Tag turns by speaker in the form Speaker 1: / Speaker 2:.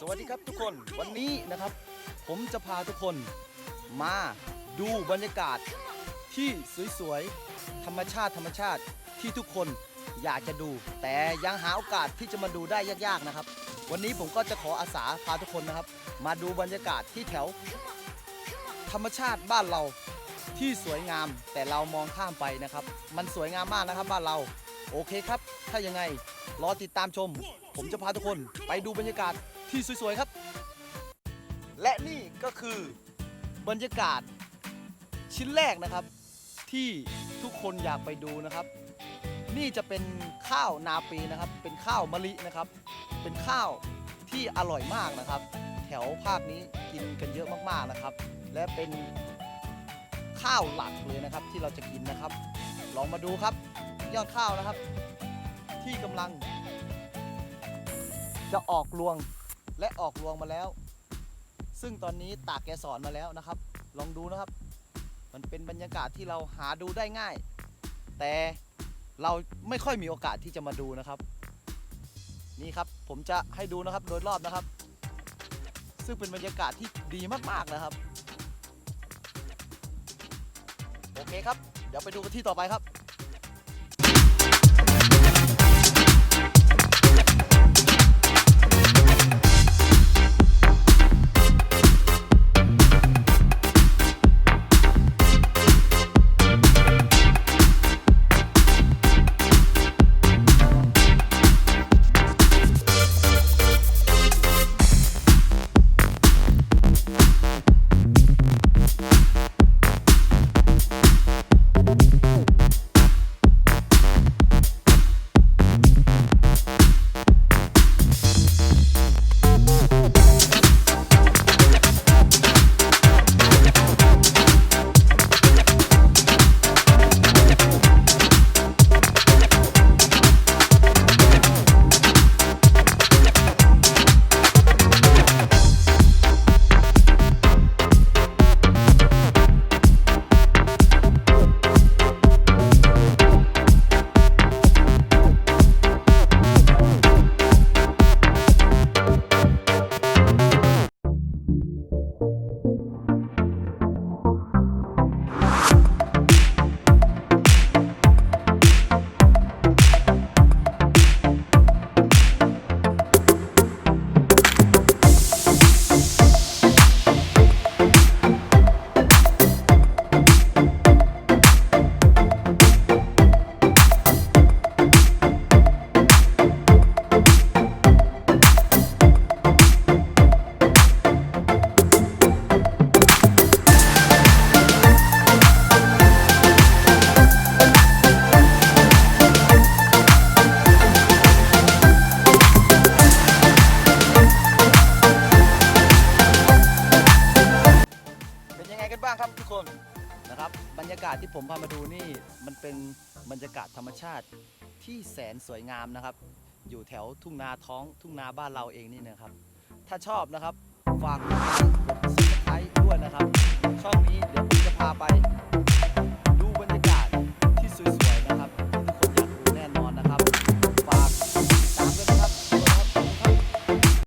Speaker 1: สวัสดีครับทุกคนวันนี้นะครับ ผมจะพาทุกคนมาดูบรรยากาศที่สวยๆ ธรรมชาติธรรมชาติที่ทุกคนอยากจะดู แต่ยังหาโอกาสที่จะมาดูได้ยากๆนะครับ วันนี้ผมก็จะขออาสาพาทุกคนนะครับ มาดูบรรยากาศที่แถว ธรรมชาติบ้านเราที่สวยงามแต่เรามองข้ามไปนะครับ มันสวยงามมากนะครับบ้านเรา โอเคครับ ถ้ายังไงรอติดตามชม ผมจะพาทุกคนไปดูบรรยากาศ ที่สวยๆครับ และนี่ก็คือบรรยากาศชิ้นแรกนะครับ ที่ทุกคนอยากไปดูนะครับ นี่จะเป็นข้าวนาปีนะครับ เป็นข้าวมะลินะครับ เป็นข้าวที่อร่อยมากนะครับ แถวภาคนี้กินกันเยอะมากๆนะครับ และเป็นข้าวหลักเลยนะครับ ที่เราจะกินนะครับ ลองมาดูครับยอดข้าวนะครับ ที่กำลัง จะออกรวง และออกรวงมาแล้ว ซึ่งตอนนี้ตากแกสอนมาแล้วนะครับ ลองดูนะครับ มันเป็นบรรยากาศที่เราหาดูได้ง่าย แต่เราไม่ค่อยมีโอกาสที่จะมาดูนะครับ นี่ครับผมจะให้ดูนะครับโดยรอบนะครับ ซึ่งเป็นบรรยากาศที่ดีมากๆนะครับ โอเคครับ เดี๋ยวไปดูกันที่ต่อไปครับ นะครับทุกคนนะครับ บรรยากาศที่ผมพามาดูนี่มันเป็นบรรยากาศธรรมชาติที่แสนสวยงามนะครับ อยู่แถวทุ่งนาท้องทุ่งนาบ้านเราเองนี่นะครับ ถ้าชอบนะครับฝากกดซับสไครต์ด้วยนะครับ ช่องนี้เดี๋ยว